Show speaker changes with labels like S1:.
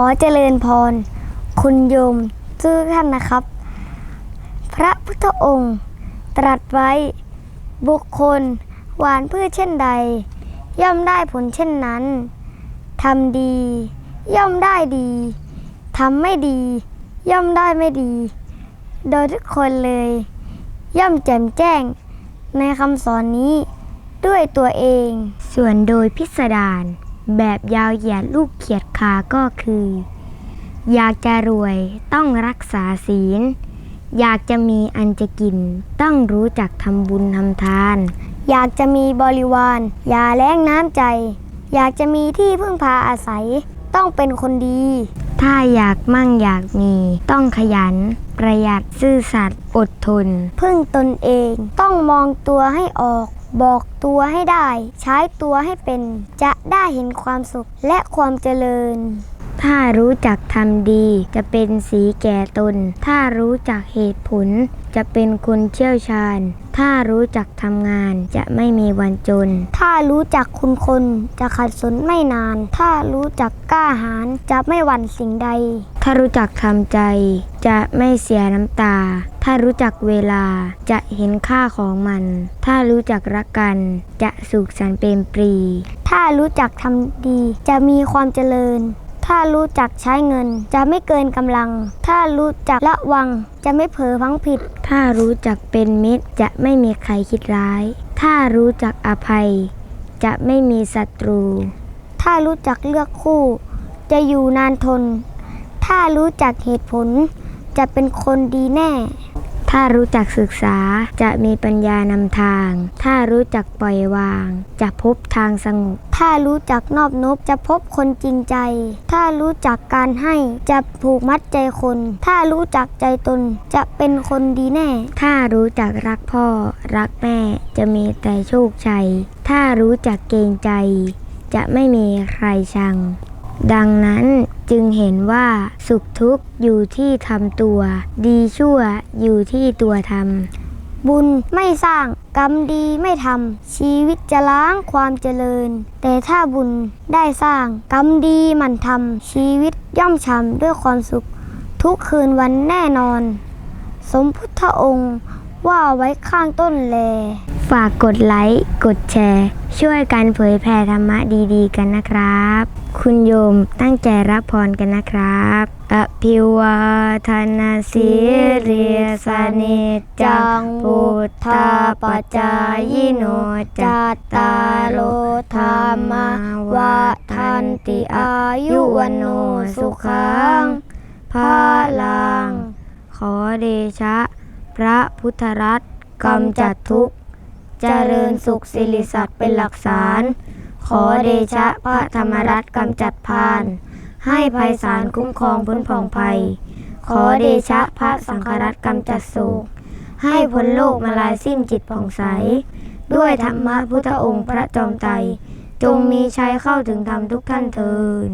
S1: อเจริญพร คุณโยมทุกท่านนะครับ พระพุทธองค์ ตรัสไว้ บุคคลหวานพืชเช่นใด ย่อมได้ผลเช่นนั้นทำดี ย่อมได้ดีทำไม่ดี ย่อมได้ไม่ดี โดยทุกคนเลย ย่อมแจ่มแจ้ง ในคำสอนนี้ด้วยตัวเอง ส่วนโดยพิสดาร แบบยาวเหยียดลูกเขียดขาก็คือ อยากจะรวยต้องรักษาศีล อยากจะมีอันจะกิน ต้องรู้จักทำบุญทำทาน อยากจะมีบริวาร อย่าแล้งน้ำใจ อยากจะมีที่พึ่งพาอาศัย ต้องเป็นคนดี ถ้าอยากมั่งอยากมี ต้องขยัน ประหยัดซื่อสัตย์อดทน พึ่งตนเอง ต้องมองตัวให้ออก บอกตัวให้ได้ ใช้ตัวให้เป็น จะได้เห็นความสุขและความเจริญ ถ้ารู้จักทำดี จะเป็นสีแก่ตน ถ้ารู้จักเหตุผล จะเป็นคนเชี่ยวชาญ ถ้ารู้จักทำงานจะไม่มีวันจน ถ้ารู้จักคุณคนจะขัดสนไม่นาน ถ้ารู้จักกล้าหาญจะไม่หวั่นสิ่งใด ถ้ารู้จักทำใจ จะไม่เสียน้ำตา ถ้ารู้จักเวลาจะเห็นค่าของมัน ถ้ารู้จักรักกันจะสุขสันต์เป็นปรี ถ้ารู้จักทำดีจะมีความเจริญ ถ้ารู้จักใช้เงิน จะไม่เกินกำลัง ถ้ารู้จักระวัง จะไม่เผลอพังผิด ถ้ารู้จักเป็นมิตรจะไม่มีใครคิดร้าย ถ้ารู้จักอภัย จะไม่มีศัตรู ถ้ารู้จักเลือกคู่ จะอยู่นานทน ถ้ารู้จักเหตุผล จะเป็นคนดีแน่ ถ้ารู้จักศึกษาจะมีปัญญานำทาง ถ้ารู้จักปล่อยวาง จะพบทางสงบ ถ้ารู้จักนอบนบจะพบคนจริงใจ ถ้ารู้จักการให้จะผูกมัดใจคน ถ้ารู้จักใจตนจะเป็นคนดีแน่ ถ้ารู้จักรักพ่อ รักแม่จะมีแต่โชคชัย ถ้ารู้จักเกรงใจ จะไม่มีใครชัง ดังนั้นจึงเห็นว่าสุขทุกข์อยู่ที่ทำตัว ดีชั่วอยู่ที่ตัวทำบุญไม่สร้างกรรมดีไม่ทำชีวิตจะล้างความเจริญ แต่ถ้าบุญได้สร้างกรรมดีมันทำชีวิตย่อมช้ำด้วยความสุข ทุกคืนวันแน่นอน สมพุทธองค์ว่าไว้ข้างต้นแล ฝากกดไลค์ กดแชร์ ช่วยกันเผยแผ่ธรรมะดีๆ กันนะครับ คุณโยมตั้งใจรับพรกันนะครับ อภิวาทนาสีเรียสนิจังพุทธาปจายโนจัตตาโลธรรมวาทันติอายุวันโนสุขังพาลัง ขอเดชะ พระพุทธรัตน์กำจัดทุกข์ เจริญสุขสิริสัตว์เป็นหลักฐาน ขอเดชะพระธรรมรัตน์กำจัดพาน ให้ภัยสารคุ้มครองพ้นผ่องภัย ขอเดชะพระสังฆรัตน์กำจัดโศก ให้พ้นโลกมาลายสิ้นจิตผ่องใส ด้วยธรรมะพุทธองค์พระจอมไตรจงมีชัยเข้าถึงธรรมทุกท่านเทิน